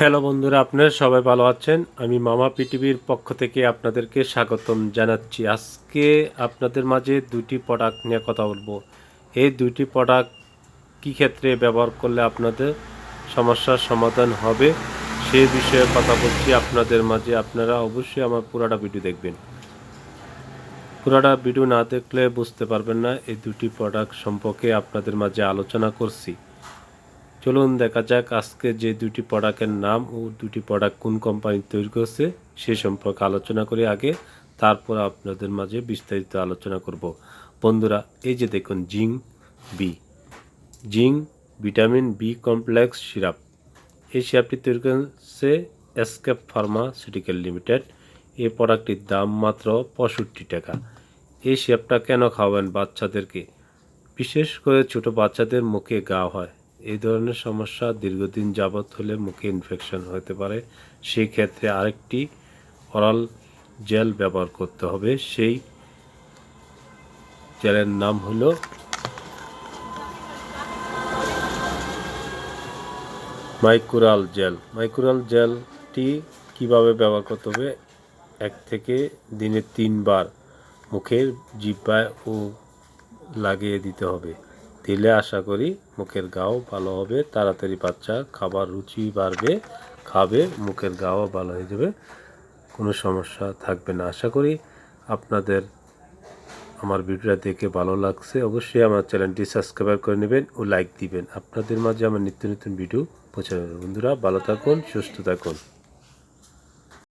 Hello বন্ধুরা, আপনারা সবাই ভালো আছেন? আমি মামা পৃথিবীর পক্ষ থেকে আপনাদেরকে স্বাগতম জানাচ্ছি। আজকে আপনাদের মাঝে দুটি প্রোডাক্ট নিয়ে কথা বলব। এই দুটি প্রোডাক্ট কী ক্ষেত্রে ব্যবহার করলে আপনাদের সমস্যার সমাধান হবে, সেই বিষয়ে কথা বলছি আপনাদের মাঝে। আপনারা অবশ্যই আমার পুরাটা ভিডিও দেখবেন। পুরাটা ভিডিও না দেখলে বুঝতে পারবেন না, এই দুটি প্রোডাক্ট সম্পর্কে আপনাদের মাঝে আলোচনা করছি। চলুন দেখা যাক আজকে যে দুটি প্রোডাক্টের নাম ও দুটি প্রোডাক্ট কোন কোম্পানি তৈরি করছে, সে সম্পর্কে আলোচনা করি আগে, তারপর আপনাদের মাঝে বিস্তারিত আলোচনা করব। বন্ধুরা, এই যে দেখুন জিং বি জিং ভিটামিন বি কমপ্লেক্স সিরাপ। এই সিরাপটি তৈরি করেছে এসকেপ ফার্মাসিউটিক্যাল লিমিটেড এই প্রোডাক্টটির দাম মাত্র পঁয়ষট্টি টাকা। এই সিরাপটা কেন খাওয়াবেন বাচ্চাদেরকে? বিশেষ করে ছোট বাচ্চাদের মুখে গা হয়। এই ধরনের সমস্যা দীর্ঘদিন যাবৎ হলে মুখে ইনফেকশন হতে পারে। সেই ক্ষেত্রে আরেকটি অরাল জেল ব্যবহার করতে হবে। সেই জেলের নাম হলো মাইক্রোরাল জেল মাইক্রোরাল জেলটি কীভাবে ব্যবহার করতে হবে? এক থেকে দিনে তিনবার মুখের জিব্বায় ও লাগিয়ে দিতে হবে। দিলে আশা করি মুখের গাও ভালো হবে, তাড়াতাড়ি বাচ্চা খাবার রুচি বাড়বে, খাবে, মুখের গাও ভালো হয়ে যাবে, কোনো সমস্যা থাকবে না। আশা করি আপনাদের আমার ভিডিওটা দেখে ভালো লাগছে। অবশ্যই আমার চ্যানেলটি সাবস্ক্রাইব করে নেবেন ও লাইক দিবেন। আপনাদের মাঝে আমার নিত্য নতুন ভিডিও পৌঁছে যাবে বন্ধুরা, ভালো থাকুন, সুস্থ থাকুন।